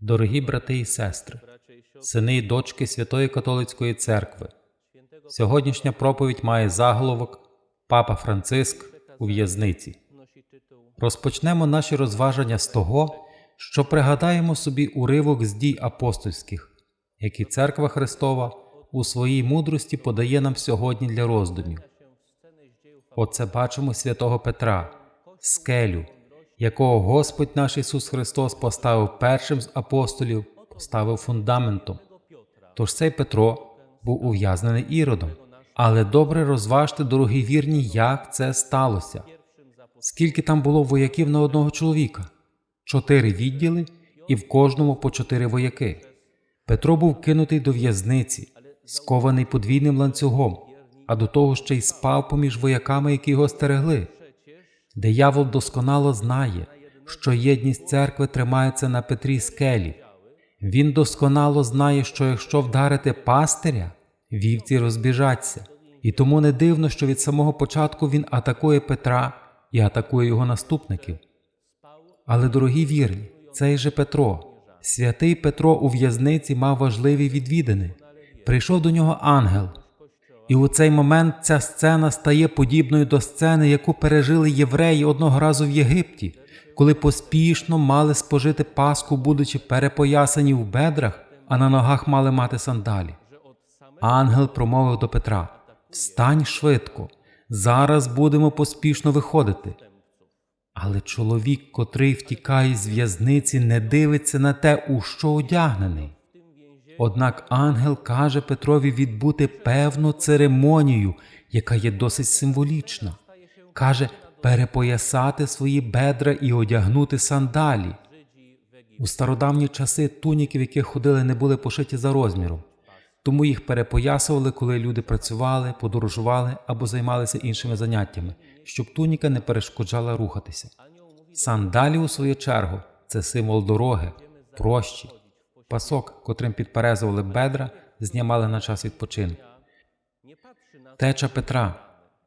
Дорогі брати і сестри, сини і дочки Святої Католицької Церкви, сьогоднішня проповідь має заголовок Папа Франциск у в'язниці. Розпочнемо наші розваження з того, що пригадаємо собі уривок з дій апостольських, які Церква Христова у своїй мудрості подає нам сьогодні для роздумів. Оце бачимо святого Петра, скелю, якого Господь наш Ісус Христос поставив першим з апостолів, поставив фундаментом. Тож цей Петро був ув'язнений іродом. Але добре розважте, дорогі вірні, як це сталося. Скільки там було вояків на одного чоловіка? Чотири відділи і в кожному по чотири вояки. Петро був кинутий до в'язниці, скований подвійним ланцюгом, а до того ще й спав поміж вояками, які його стерегли. Диявол досконало знає, що єдність церкви тримається на Петрі скелі. Він досконало знає, що якщо вдарити пастиря, вівці розбіжаться, і тому не дивно, що від самого початку він атакує Петра і атакує його наступників. Але, дорогі вірні, цей же Петро, святий Петро у в'язниці мав важливі відвідини. Прийшов до нього ангел, і у цей момент ця сцена стає подібною до сцени, яку пережили євреї одного разу в Єгипті, коли поспішно мали спожити Пасху, будучи перепоясані в бедрах, а на ногах мали мати сандалі. Ангел промовив до Петра: Встань швидко, зараз будемо поспішно виходити. Але чоловік, котрий втікає з в'язниці, не дивиться на те, у що одягнений. Однак ангел каже Петрові відбути певну церемонію, яка є досить символічна. Каже перепоясати свої бедра і одягнути сандалі. У стародавні часи туніки, в яких ходили, не були пошиті за розміром, тому їх перепоясували, коли люди працювали, подорожували або займалися іншими заняттями, щоб туніка не перешкоджала рухатися. Сандалі, у свою чергу, це символ дороги, прощі, пасок, котрим підперезували бедра, знімали на час відпочинку. Теча Петра,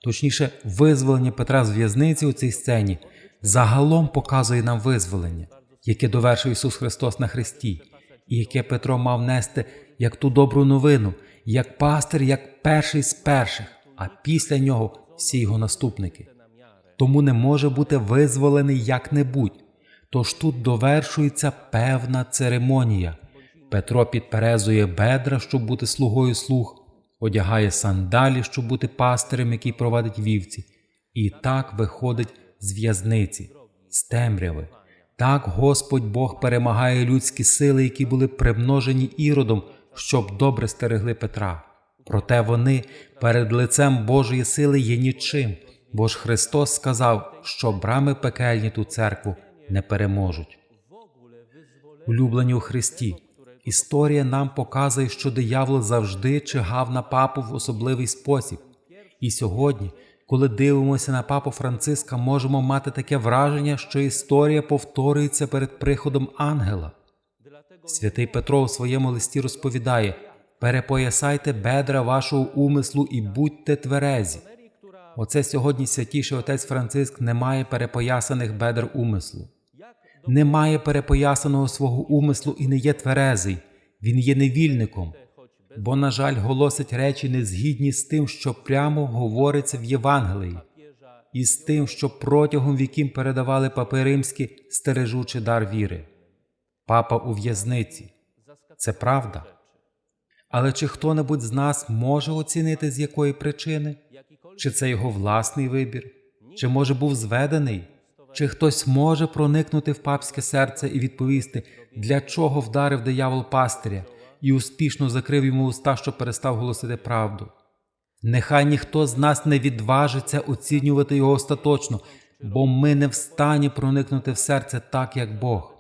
точніше, визволення Петра з в'язниці у цій сцені, загалом показує нам визволення, яке довершив Ісус Христос на Христі, і яке Петро мав нести як ту добру новину, як пастир, як перший з перших, а після нього всі його наступники. Тому не може бути визволений як-небудь. Тож тут довершується певна церемонія. Петро підперезує бедра, щоб бути слугою слуг, одягає сандалі, щоб бути пастирем, який провадить вівці, і так виходить з в'язниці, з темряви. Так Господь Бог перемагає людські сили, які були примножені іродом, щоб добре стерегли Петра. Проте вони перед лицем Божої сили є нічим, бо ж Христос сказав, що брами пекельні ту церкву не переможуть. Улюблені у Христі, історія нам показує, що диявол завжди чигав на папу в особливий спосіб. І сьогодні, коли дивимося на папу Франциска, можемо мати таке враження, що історія повторюється перед приходом ангела. Святий Петро у своєму листі розповідає: перепоясайте бедра вашого умислу і будьте тверезі. Оце сьогодні святіший отець Франциск не має перепоясаних бедер умислу, не має перепоясаного свого умислу і не є тверезий, він є невільником, бо, на жаль, голосить речі незгідні з тим, що прямо говориться в Євангелії, і з тим, що протягом віків передавали папи римські, стережучи дар віри. Папа у в'язниці. Це правда. Але чи хто-небудь з нас може оцінити з якої причини? Чи це його власний вибір? Чи може був зведений? Чи хтось може проникнути в папське серце і відповісти, для чого вдарив диявол пастиря і успішно закрив йому уста, що перестав голосити правду? Нехай ніхто з нас не відважиться оцінювати його остаточно, бо ми не встані проникнути в серце так, як Бог.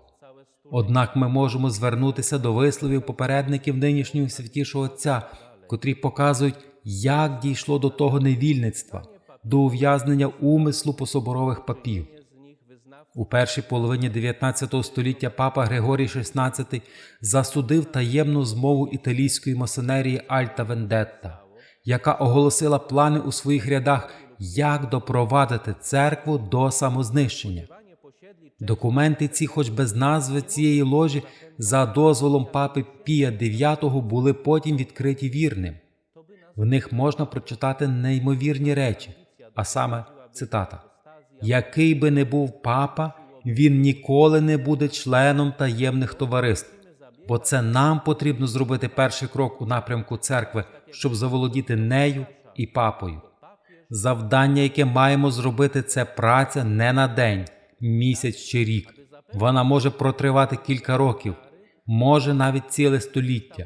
Однак ми можемо звернутися до висловів попередників нинішнього святішого Отця, котрі показують, як дійшло до того невільництва, до ув'язнення умислу пособорових папів. У першій половині 19 століття папа Григорій XVI засудив таємну змову італійської масонерії Альта Вендетта, яка оголосила плани у своїх рядах, як допровадити церкву до самознищення. Документи ці, хоч без назви цієї ложі, за дозволом папи Пія IX були потім відкриті вірним. В них можна прочитати неймовірні речі, а саме цитата: Який би не був папа, він ніколи не буде членом таємних товариств, бо це нам потрібно зробити перший крок у напрямку церкви, щоб заволодіти нею і папою. Завдання, яке маємо зробити, це праця не на день, місяць чи рік. Вона може протривати кілька років, може навіть ціле століття.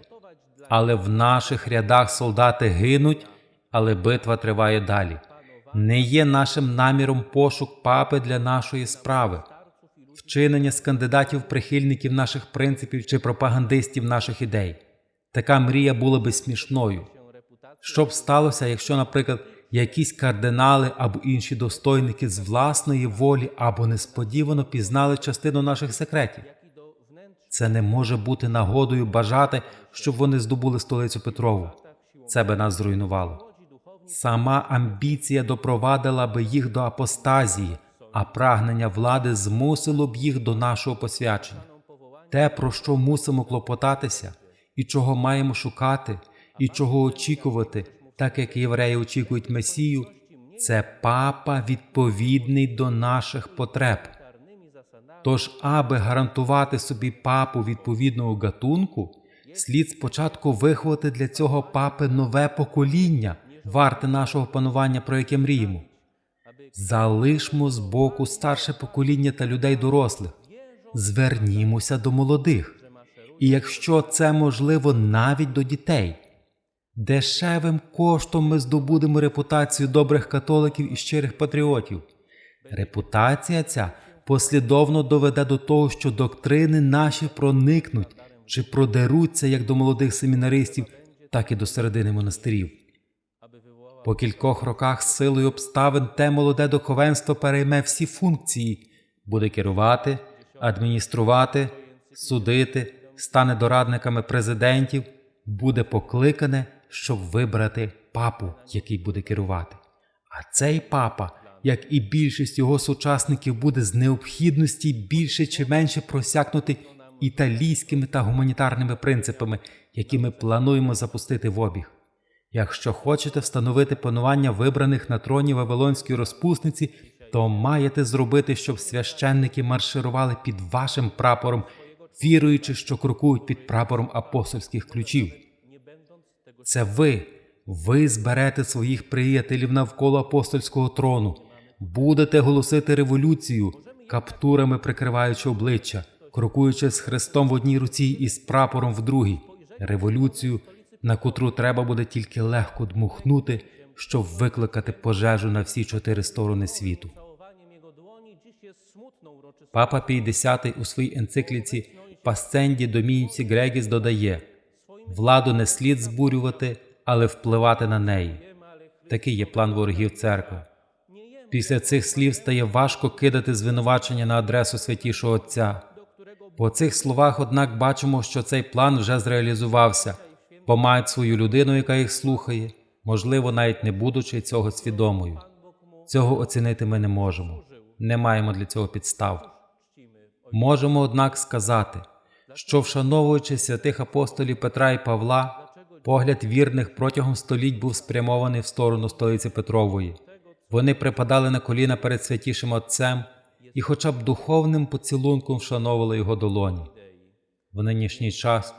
Але в наших рядах солдати гинуть, але битва триває далі. Не є нашим наміром пошук папи для нашої справи, вчинення з кандидатів прихильників наших принципів чи пропагандистів наших ідей. Така мрія була би смішною. Що б сталося, якщо, наприклад, якісь кардинали або інші достойники з власної волі або несподівано пізнали частину наших секретів? Це не може бути нагодою бажати, щоб вони здобули столицю Петрову. Це би нас зруйнувало. Сама амбіція допровадила би їх до апостазії, а прагнення влади змусило б їх до нашого посвячення. Те, про що мусимо клопотатися, і чого маємо шукати, і чого очікувати, так як євреї очікують Месію, це папа відповідний до наших потреб. Тож, аби гарантувати собі папу відповідного гатунку, слід спочатку виховати для цього папи нове покоління, варте нашого панування, про яке мріємо. Залишмо з боку старше покоління та людей дорослих, звернімося до молодих, і якщо це можливо, навіть до дітей. Дешевим коштом ми здобудемо репутацію добрих католиків і щирих патріотів. Репутація ця послідовно доведе до того, що доктрини наші проникнуть чи продеруться як до молодих семінаристів, так і до середини монастирів. По кількох роках силою обставин те молоде духовенство перейме всі функції, буде керувати, адмініструвати, судити, стане дорадниками президентів, буде покликане, щоб вибрати папу, який буде керувати. А цей папа, як і більшість його сучасників, буде з необхідності більше чи менше просякнути італійськими та гуманітарними принципами, які ми плануємо запустити в обіг. Якщо хочете встановити панування вибраних на троні Вавилонської розпусниці, то маєте зробити, щоб священники марширували під вашим прапором, віруючи, що крокують під прапором апостольських ключів. Це ви, ви зберете своїх приятелів навколо апостольського трону, будете голосити революцію, каптурами прикриваючи обличчя, крокуючи з хрестом в одній руці і з прапором в другій, революцію, на котру треба буде тільки легко дмухнути, щоб викликати пожежу на всі чотири сторони світу. Папа Пій X у своїй енцикліці Пасценді Домініці Грегіс додає владу не слід збурювати, але впливати на неї. Такий є план ворогів церкви. Після цих слів стає важко кидати звинувачення на адресу святішого Отця. По цих словах, однак, бачимо, що цей план вже зреалізувався, бо мають свою людину, яка їх слухає, можливо, навіть не будучи цього свідомою. Цього оцінити ми не можемо, не маємо для цього підстав. Можемо, однак, сказати, що, вшановуючи святих апостолів Петра і Павла, погляд вірних протягом століть був спрямований в сторону столиці Петрової. Вони припадали на коліна перед святішим Отцем і, хоча б духовним поцілунком, вшановували його долоні. В нинішній час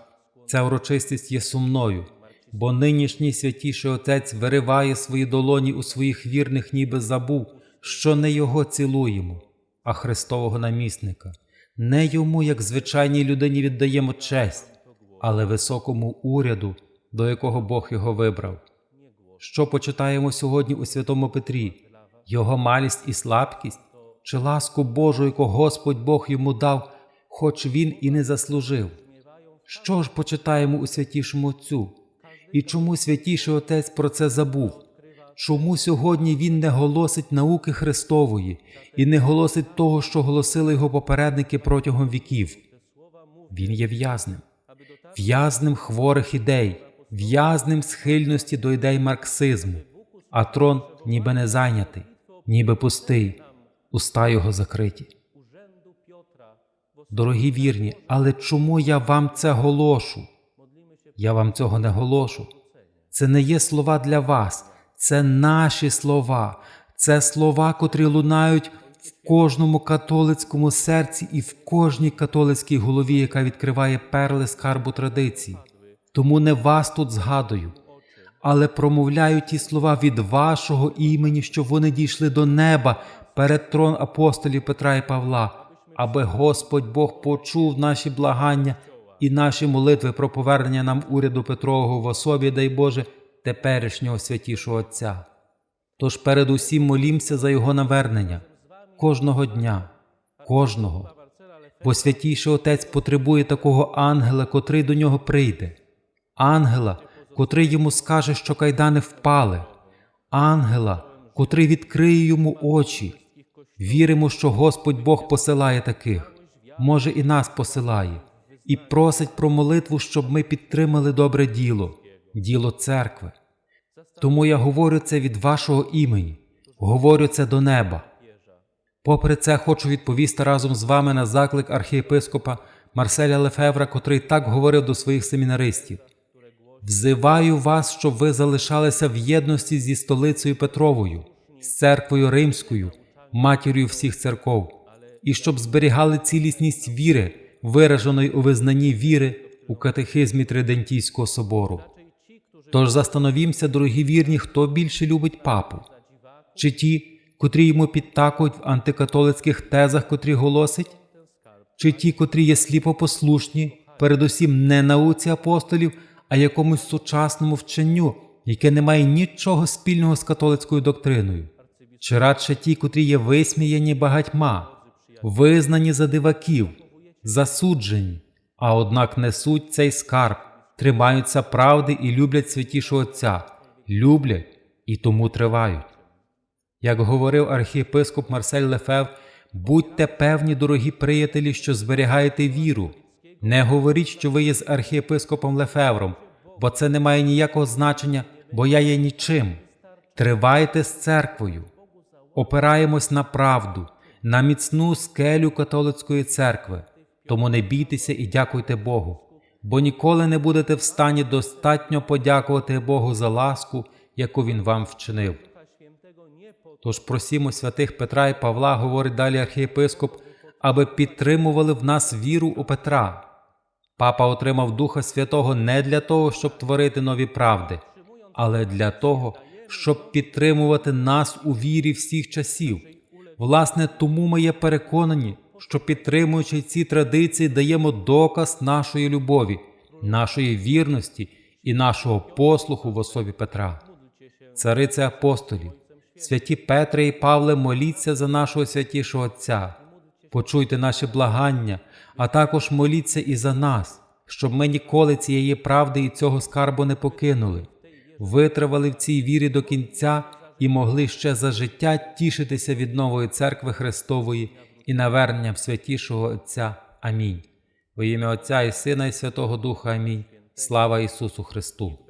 ця урочистість є сумною, бо нинішній святіший Отець вириває свої долоні у своїх вірних, ніби забув, що не його цілуємо, а Христового намісника. Не йому, як звичайній людині, віддаємо честь, але високому уряду, до якого Бог його вибрав. Що почитаємо сьогодні у святому Петрі, його малість і слабкість, чи ласку Божу, яку Господь Бог йому дав, хоч він і не заслужив. Що ж почитаємо у святішому Отцю? І чому святіший Отець про це забув? Чому сьогодні він не голосить науки Христової і не голосить того, що голосили його попередники протягом віків? Він є в'язним, в'язним хворих ідей, в'язним схильності до ідей марксизму, а трон ніби не зайнятий, ніби пустий, уста його закриті. Дорогі вірні, але чому я вам це голошу? Я вам цього не голошу. Це не є слова для вас, це наші слова, це слова, котрі лунають в кожному католицькому серці і в кожній католицькій голові, яка відкриває перли скарбу традиції. Тому не вас тут згадую, але промовляю ті слова від вашого імені, щоб вони дійшли до неба перед трон апостолів Петра і Павла, аби Господь Бог почув наші благання і наші молитви про повернення нам уряду Петрового в особі, дай Боже, теперішнього святішого Отця. Тож передусім молімся за його навернення кожного дня, кожного. Бо святійший Отець потребує такого ангела, котрий до нього прийде, ангела, котрий йому скаже, що кайдани впали, ангела, котрий відкриє йому очі. Віримо, що Господь Бог посилає таких, може і нас посилає, і просить про молитву, щоб ми підтримали добре діло, діло церкви. Тому я говорю це від вашого імені, говорю це до неба. Попри це, хочу відповісти разом з вами на заклик архієпископа Марселя Лефевра, котрий так говорив до своїх семінаристів. Взиваю вас, щоб ви залишалися в єдності зі столицею Петровою, з церквою Римською, матір'ю всіх церков, і щоб зберігали цілісність віри, вираженої у визнанні віри у катехизмі Тридентійського собору. Тож застановімося, дорогі вірні, хто більше любить папу, чи ті, котрі йому підтакують в антикатолицьких тезах, котрі голосить, чи ті, котрі є сліпопослушні, передусім не науці апостолів, а якомусь сучасному вченню, яке не має нічого спільного з католицькою доктриною, чи радше ті, котрі є висміяні багатьма, визнані за диваків, засуджені, а однак несуть цей скарб, тримаються правди і люблять святішого Отця, люблять і тому тривають. Як говорив архієпископ Марсель Лефев, будьте певні, дорогі приятелі, що зберігаєте віру. Не говоріть, що ви є з архієпископом Лефевром, бо це не має ніякого значення, бо я є нічим. Тривайте з церквою, опираємось на правду, на міцну скелю католицької церкви. Тому не бійтеся і дякуйте Богу, бо ніколи не будете в стані достатньо подякувати Богу за ласку, яку Він вам вчинив. Тож просімо святих Петра і Павла, говорить далі архієпископ, аби підтримували в нас віру у Петра. Папа отримав Духа Святого не для того, щоб творити нові правди, але для того, щоб підтримувати нас у вірі всіх часів. Власне, тому ми є переконані, що підтримуючи ці традиції, даємо доказ нашої любові, нашої вірності і нашого послуху в особі Петра. Цариця апостолів, святі Петре і Павле, моліться за нашого святішого Отця, почуйте наші благання, а також моліться і за нас, щоб ми ніколи цієї правди і цього скарбу не покинули, витривали в цій вірі до кінця і могли ще за життя тішитися від нової церкви Христової і наверненням святішого Отця. Амінь. Во ім'я Отця і Сина, і Святого Духа. Амінь. Слава Ісусу Христу!